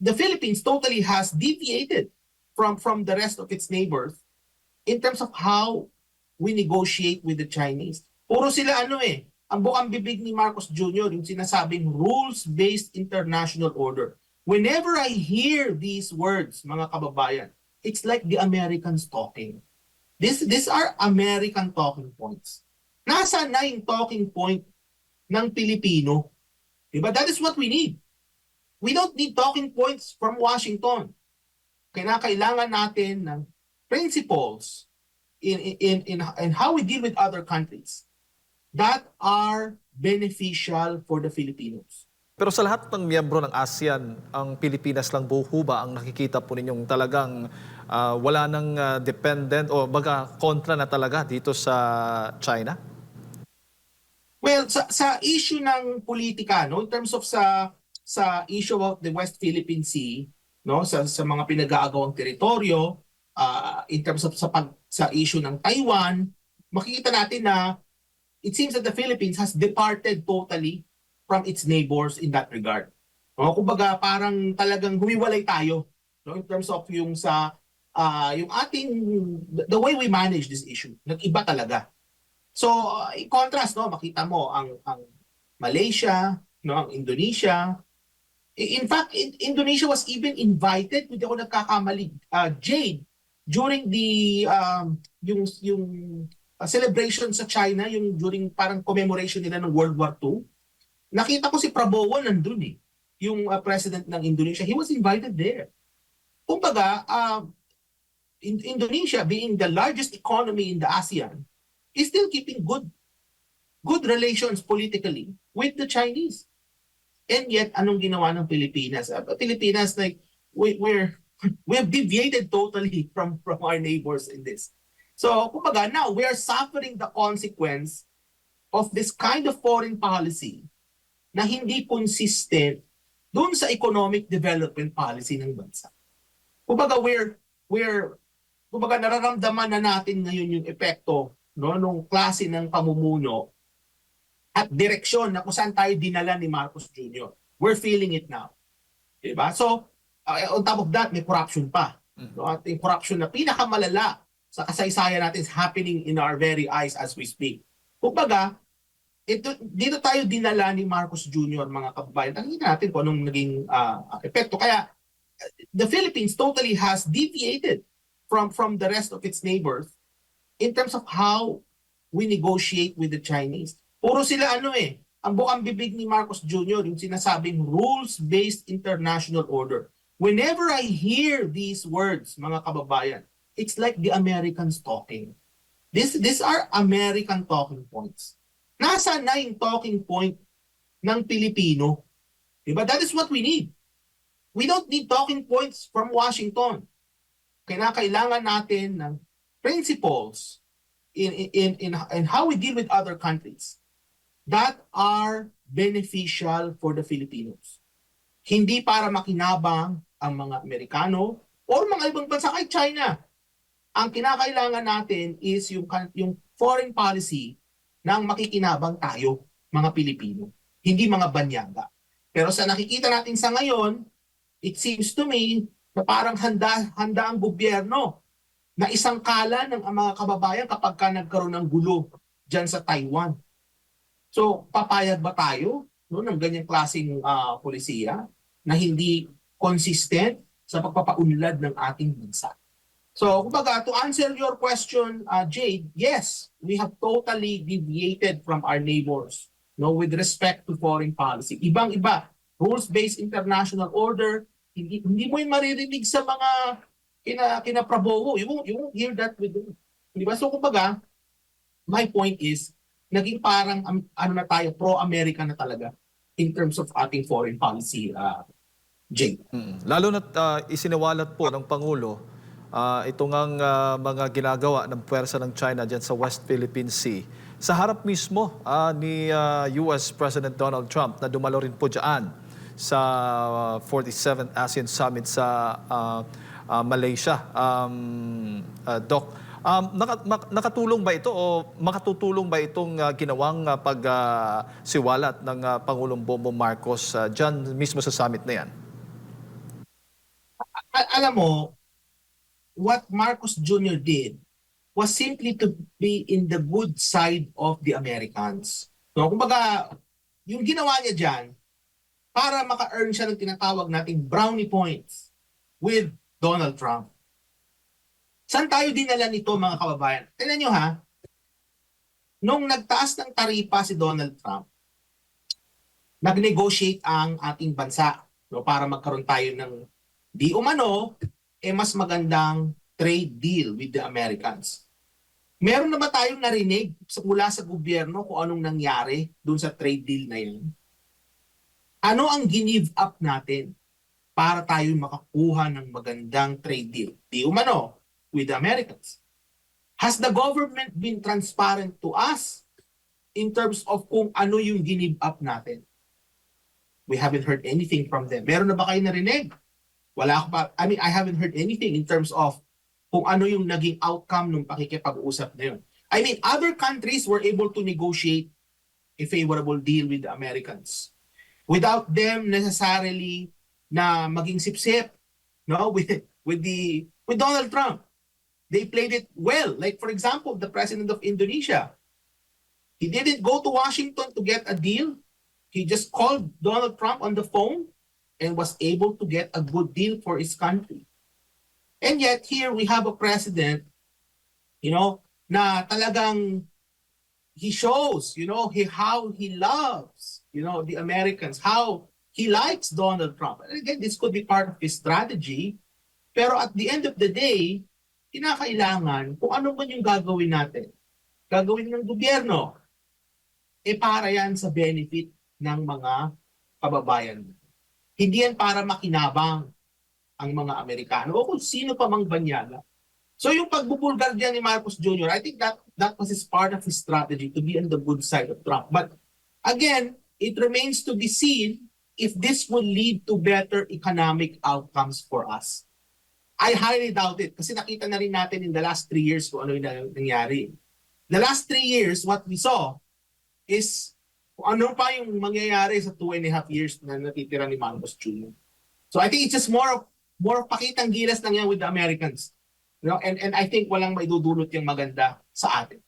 the Philippines totally has deviated from from the rest of its neighbors in terms of how we negotiate with the Chinese. Puro sila ano eh, ang bukang bibig ni Marcos Jr. yung sinasabing rules-based international order. Whenever I hear these words, mga kababayan, it's like the Americans talking. This, these are American talking points. Nasa na yung talking point ng Pilipino? Diba? That is what we need. We don't need talking points from Washington. Kinakailangan natin ng principles in, in, in, in how we deal with other countries that are beneficial for the Filipinos. Pero sa lahat ng miyembro ng ASEAN, ang Pilipinas lang po ho ba ang nakikita po ninyong talagang ah, wala nang ah, dependent o baga kontra na talaga dito sa China? Well, sa, sa issue ng politika, no, in terms of sa sa issue of the West Philippine Sea, no, sa sa mga pinag-aagawang teritoryo, uh, in terms of sa pag, sa issue ng Taiwan, makikita natin na it seems that the Philippines has departed totally from its neighbors in that regard. No, kumbaga parang talagang humiwalay tayo no, in terms of yung sa ah, yung ating the way we manage this issue. Nag-iba talaga. So, uh, in contrast, no, makita mo ang ang Malaysia, no, ang Indonesia. In fact, in- Indonesia was even invited, hindi ako nagkakamali, uh, Jade, during the um, yung yung uh, celebration sa China, yung during parang commemoration nila ng World War II. Nakita ko si Prabowo nandun eh, yung uh, president ng Indonesia. He was invited there. Kumbaga, uh, in- Indonesia being the largest economy in the ASEAN, is still keeping good good relations politically with the Chinese. And yet, anong ginawa ng Pilipinas? Uh, Pilipinas, like, we, we're, we have deviated totally from, from our neighbors in this. So, kumbaga, now we are suffering the consequence of this kind of foreign policy na hindi consistent doon sa economic development policy ng bansa. Kumbaga, we're, we're, kumbaga, nararamdaman na natin ngayon yung epekto no, nung klase ng pamumuno at direksyon na kung saan tayo dinala ni Marcos Jr. We're feeling it now. Diba? So, uh, on top of that, may corruption pa. No? At yung corruption na pinakamalala sa kasaysayan natin is happening in our very eyes as we speak. Kumbaga, ito, dito tayo dinala ni Marcos Jr. mga kababayan. Tingnan natin kung anong naging uh, epekto. Kaya, the Philippines totally has deviated from from the rest of its neighbors in terms of how we negotiate with the Chinese. Puro sila ano eh, ang bukang bibig ni Marcos Jr. yung sinasabing rules-based international order. Whenever I hear these words, mga kababayan, it's like the Americans talking. This, these are American talking points. Nasa na yung talking point ng Pilipino? Diba? That is what we need. We don't need talking points from Washington. Kinakailangan natin ng principles in, in, in, in how we deal with other countries that are beneficial for the Filipinos. Hindi para makinabang ang mga Amerikano or mga ibang bansa kahit China. Ang kinakailangan natin is yung, yung foreign policy ng makikinabang tayo, mga Pilipino. Hindi mga banyaga. Pero sa nakikita natin sa ngayon, it seems to me na parang handa, handa ang gobyerno na isang kala ng mga kababayan kapag ka nagkaroon ng gulo dyan sa Taiwan. So, papayag ba tayo no, ng ganyang klaseng ah, polisiya na hindi consistent sa pagpapaunlad ng ating bansa? So, kumbaga, to answer your question, uh, Jade, yes, we have totally deviated from our neighbors no, with respect to foreign policy. Ibang-iba, rules-based international order, hindi, hindi mo yung maririnig sa mga kina, kina Prabowo. You won't, you won't hear that with them. Di ba? So, kumbaga, my point is, naging parang um, ano na tayo, pro-America na talaga in terms of ating foreign policy, uh, Jade. Mm. Lalo na isinawalat po ng Pangulo ah, ito ngang ah, mga ginagawa ng puwersa ng China dyan sa West Philippine Sea. Sa harap mismo ah, ni ah, US President Donald Trump na dumalo rin po dyan sa ah, 47th ASEAN Summit sa ah, ah, Malaysia. Um, ah, Doc, um, naka- mak- nakatulong ba ito o makatutulong ba itong ah, ginawang ah, pag-siwalat ng ah, Pangulong Bongbong Marcos ah, dyan mismo sa summit na yan? a- alam mo, what Marcos Jr. did was simply to be in the good side of the Americans. No, kumbaga, yung ginawa niya diyan para maka-earn siya ng tinatawag nating brownie points with Donald Trump. Saan tayo dinala nito mga kababayan? Tingnan nyo ha, nung nagtaas ng taripa si Donald Trump, nag-negotiate ang ating bansa no, para magkaroon tayo ng di umano, eh mas magandang trade deal with the Americans. Meron na ba tayong narinig mula sa gobyerno kung anong nangyari dun sa trade deal na yun? Ano ang give up natin para tayo makakuha ng magandang trade deal? Di umano, with the Americans. Has the government been transparent to us in terms of kung ano yung give up natin? We haven't heard anything from them. Meron na ba kayo narinig? Wala ako pa. I mean, I haven't heard anything in terms of kung ano yung naging outcome ng pakikipag-usap na yun. I mean, other countries were able to negotiate a favorable deal with the Americans without them necessarily na maging sipsip no with with the with Donald Trump. They played it well. Like for example, the president of Indonesia. He didn't go to Washington to get a deal. He just called Donald Trump on the phone and was able to get a good deal for his country. And yet here we have a president, you know, na talagang he shows, you know, he how he loves, you know, the Americans, how he likes Donald Trump. And again, this could be part of his strategy. Pero at the end of the day, kinakailangan kung ano man yung gagawin natin. Gagawin ng gobyerno. Eh para yan sa benefit ng mga kababayan. Hindi yan para makinabang ang mga Amerikano o kung sino pa mang banyaga. So yung pagbubulgar diyan ni Marcos Jr., I think that that was his part of his strategy to be on the good side of Trump. But again, it remains to be seen if this will lead to better economic outcomes for us. I highly doubt it kasi nakita na rin natin in the last three years kung ano yung nang- nangyari. The last three years, what we saw is kung ano pa yung mangyayari sa two and a half years na natitira ni Marcos Jr. So I think it's just more of more of pakitang gilas lang yan with the Americans. You know, and and I think walang maidudulot yung maganda sa atin.